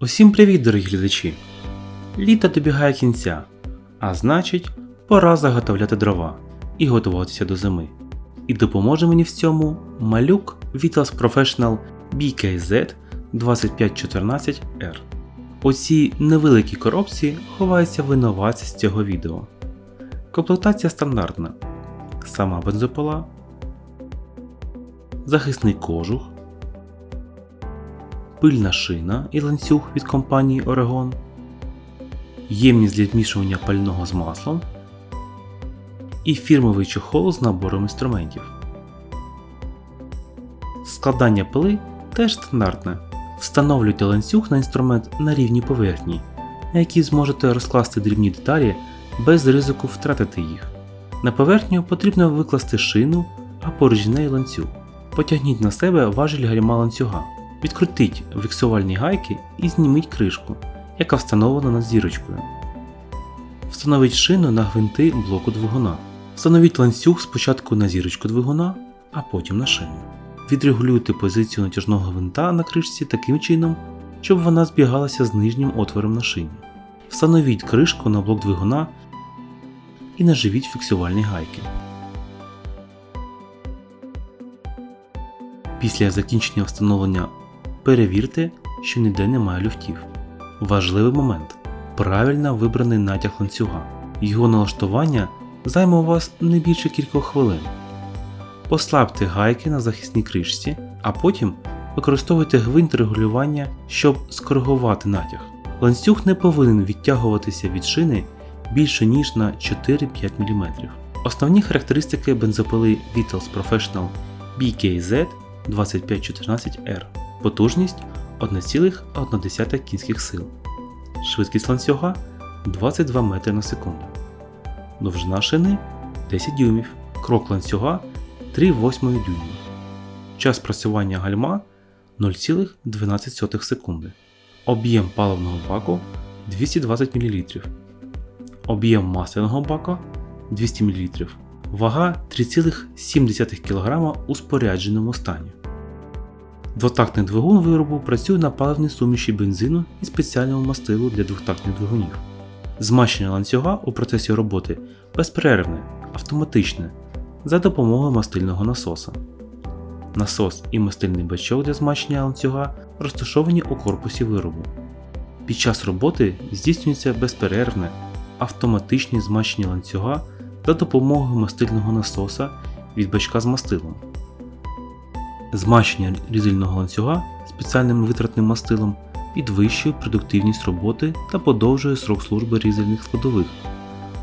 Усім привіт, дорогі глядачі! Літо добігає кінця, а значить, пора заготовляти дрова і готуватися до зими. І допоможе мені в цьому малюк Vitals Professional BKZ 2514R. У цій невеликій коробці ховається винуватець з цього відео. Комплектація стандартна. Сама бензопола, захисний кожух, пильна шина і ланцюг від компанії Oregon, ємність для змішування пального з маслом і фірмовий чохол з набором інструментів. Складання пили теж стандартне. Встановлюйте ланцюг на інструмент на рівній поверхні, на якій зможете розкласти дрібні деталі без ризику втратити їх. На поверхню потрібно викласти шину, а поруч з нею ланцюг. Потягніть на себе важіль гальма ланцюга. Відкрутіть фіксувальні гайки і зніміть кришку, яка встановлена над зірочкою. Встановіть шину на гвинти блоку двигуна. Встановіть ланцюг спочатку на зірочку двигуна, а потім на шину. Відрегулюйте позицію натяжного гвинта на кришці таким чином, щоб вона збігалася з нижнім отвором на шині. Встановіть кришку на блок двигуна і наживіть фіксувальні гайки. Після закінчення встановлення перевірте, що ніде немає люфтів. Важливий момент правильно вибраний натяг ланцюга. Його налаштування займе у вас не більше кількох хвилин. Послабте гайки на захисній кришці, а потім використовуйте гвинт регулювання, щоб скоригувати натяг. Ланцюг не повинен відтягуватися від шини більше ніж на 4-5 мм. Основні характеристики бензопили Vitals Professional BKZ 2514R. Потужність 1,1 кінських сил. Швидкість ланцюга 22 метри на секунду. Довжина шини 10 дюймів. Крок ланцюга 3,8 дюйма. Час працювання гальма 0,12 секунди. Об'єм паливного баку 220 мл. Об'єм масляного бака 200 мл. Вага 3,7 кг у спорядженому стані. Двотактний двигун виробу працює на паливній суміші бензину і спеціальному мастилу для двохтактних двигунів. Змащення ланцюга у процесі роботи безперервне, автоматичне за допомогою мастильного насоса. Насос і мастильний бачок для змащення ланцюга розташовані у корпусі виробу. Під час роботи здійснюється безперервне, автоматичне змащення ланцюга за допомогою мастильного насоса від бачка з мастилом. Змащення різального ланцюга спеціальним витратним мастилом підвищує продуктивність роботи та подовжує срок служби різальних складових.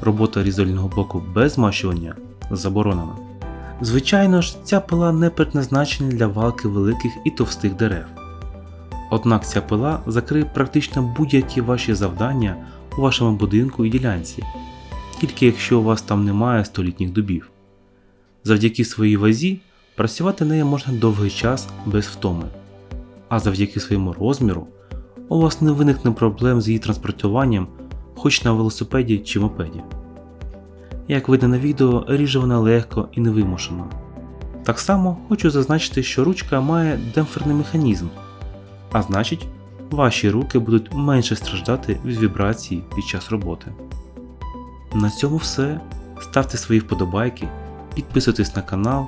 Робота різального блоку без змащування заборонена. Звичайно ж, ця пила не предназначена для валки великих і товстих дерев. Однак ця пила закриє практично будь-які ваші завдання у вашому будинку і ділянці, тільки якщо у вас там немає столітніх дубів. Завдяки своїй вазі працювати нею можна довгий час без втоми, а завдяки своєму розміру у вас не виникне проблем з її транспортуванням хоч на велосипеді чи мопеді. Як видно на відео, ріже вона легко і невимушено. Так само хочу зазначити, що ручка має демпферний механізм, а значить, ваші руки будуть менше страждати від вібрації під час роботи. На цьому все. Ставте свої вподобайки, підписуйтесь на канал